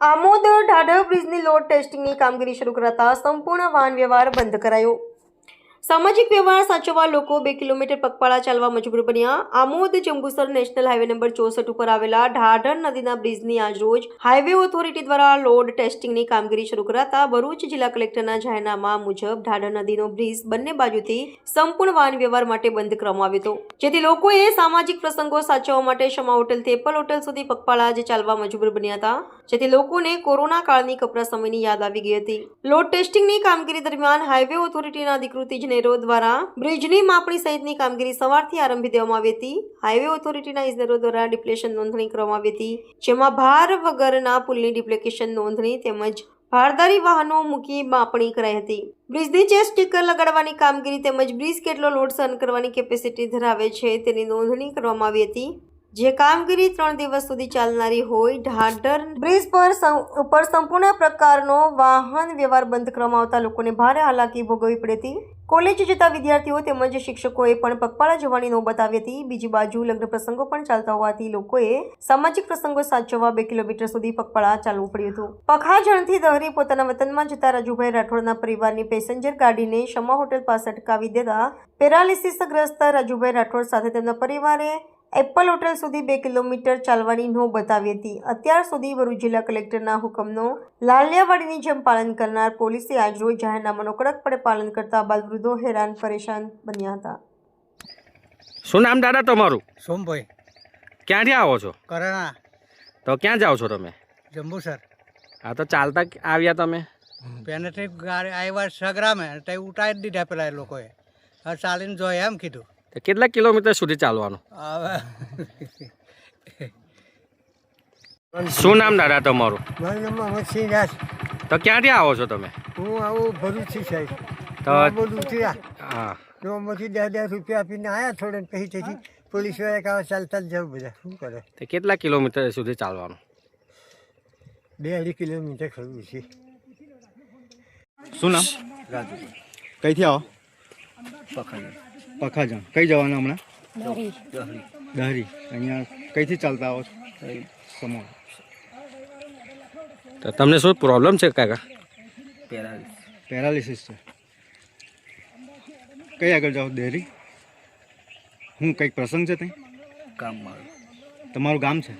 આમોદ ઢાઢર બ્રિજની લોડ ટેસ્ટિંગની કામગીરી શરૂ કરાતા સંપૂર્ણ વાહન વ્યવહાર બંધ કરાયો. સામાજિક વ્યવહાર સાચવવા લોકો બે કિલોમીટર પગપાળા ચાલવા મજબૂર બન્યા. Amod Jambusar national highway number ચોસઠ ઉપર આવેલા ઢાઢર નદીના બ્રિજની આજરોજ હાઈવે ઓથોરિટી દ્વારા લોડ ટેસ્ટિંગની કામગીરી શરૂ કરાતા ભરૂચ જિલ્લા કલેક્ટરના જાહેરનામા મુજબ ઢાઢર નદીનો બ્રિજ બંને બાજુથી સંપૂર્ણ વાહન વ્યવહાર માટે બંધ કરવામાં આવ્યો હતો. જેથી લોકોએ સામાજિક પ્રસંગો સાચવવા માટે શમા હોટલથી એપલ હોટેલ સુધી પગપાળા જે ચાલવા મજબૂર બન્યા હતા. જેથી લોકોને કોરોના કાળની કપરા સમયની યાદ આવી ગઈ હતી. લોડ ટેસ્ટિંગની કામગીરી દરમિયાન હાઈવે ઓથોરિટીના અધિકૃત ઇજનેરો દ્વારા બ્રિજની માપણી સહિતની કામગીરી સવારથી આરંભી દેવામાં આવી હતી. હાઈવે ઓથોરિટીના ઇજનેરો દ્વારા ડિપ્લેશન નોંધણી કરવામાં આવી હતી. જેમાં ભાર વગરના પુલની ડિપ્લેકેશન નોંધણી તેમજ ભારદારી વાહનો મૂકી માપણી કરાઈ હતી. બ્રિજની જે સ્ટીકર લગાડવાની કામગીરી તેમજ બ્રિજ કેટલો લોડ સહન કરવાની કેપેસિટી ધરાવે છે તેની નોંધણી કરવામાં આવી હતી. જે કામગીરી ત્રણ દિવસ સુધી ચાલનારી હોય, ઢાઢર બ્રિજ પર ઉપર સંપૂર્ણ પ્રકારનો વાહન વ્યવહાર બંધ કરવામાં આવતા લોકોને ભારે હાલાકી ભોગવવી પડી હતી. કોલેજ જતા વિદ્યાર્થીઓ તેમજ શિક્ષકોએ પણ પગપાળા જવાની નોબત આવી હતી. બીજી બાજુ લગ્ન પ્રસંગો પણ ચાલતા હોવાથી લોકોએ સામાજિક પ્રસંગો સાચવવા બે કિલોમીટર સુધી પગપાળા ચાલવું પડ્યું હતું. પખાજણથી દહરી પોતાના વતનમાં જતા રાજુભાઈ રાઠોડના પરિવારની પેસેન્જર ગાડીને શમા હોટેલ પાસે અટકાવી દેતા પેરાલિસિસગ્રસ્ત રાજુભાઈ રાઠોડ સાથે તેમના પરિવારે એપલ હોટેલ સુધી બે કિલોમીટર ચાલવાની નો બતાવી હતી. અત્યાર સુધી ભરૂચ જિલ્લા કલેક્ટરના હુકમનો લાલિયાવાડીની જેમ પાલન કરનાર પોલીસે આજરોજ જાહેરનામાનો કડકપણે પાલન કરતા બાલવૃદ્ધો હેરાન પરેશાન બન્યા હતા. શું નામ દાદા તમારું? સોમભાઈ. ક્યાંથી આવો છો? કરાણા. તો ક્યાં જાઓ છો તમે? જંબુસર આ તો ચાલતા આવ્યા તમે? પેનેથી ગાડી આવ્યા સગરામે તે ઉતારી દીધા પેલા એ લોકોએ. હવે ચાલીને જોઈએ એમ કીધું. તો કેટલા કિલોમીટર સુધી ચાલવાનું? હવે શું નામ દાદા તમારું? મારું નામ અમરસિંહ દાસ તો ક્યાંથી આવો છો તમે? હું આવું ભરૂચથી સાહેબ. તો બોલું ઉતર્યા હા. તો આમાંથી દસ દસ રૂપિયા આપીને આવ્યા થોડા પછી તેથી પોલીસવાળા કાવા ચાલતા જ જવું બધા. શું કરે? તો કેટલા કિલોમીટર સુધી ચાલવાનું? બે અઢી કિલોમીટર ખરું છે. શું નામ? રાજુ. કઈથી આવો? પખાજણ. કઈ જવાના હમણાં? દહરી. અહીંયા કઈથી ચાલતા આવો છો? સમો તો તમને શું પ્રોબ્લેમ છે કાકા? પેરાલિસિસ છે. કઈ આગળ જાઓ દેરી હું કંઈક પ્રસંગ છે ત્યાં કામ મારું તમારું ગામ છે?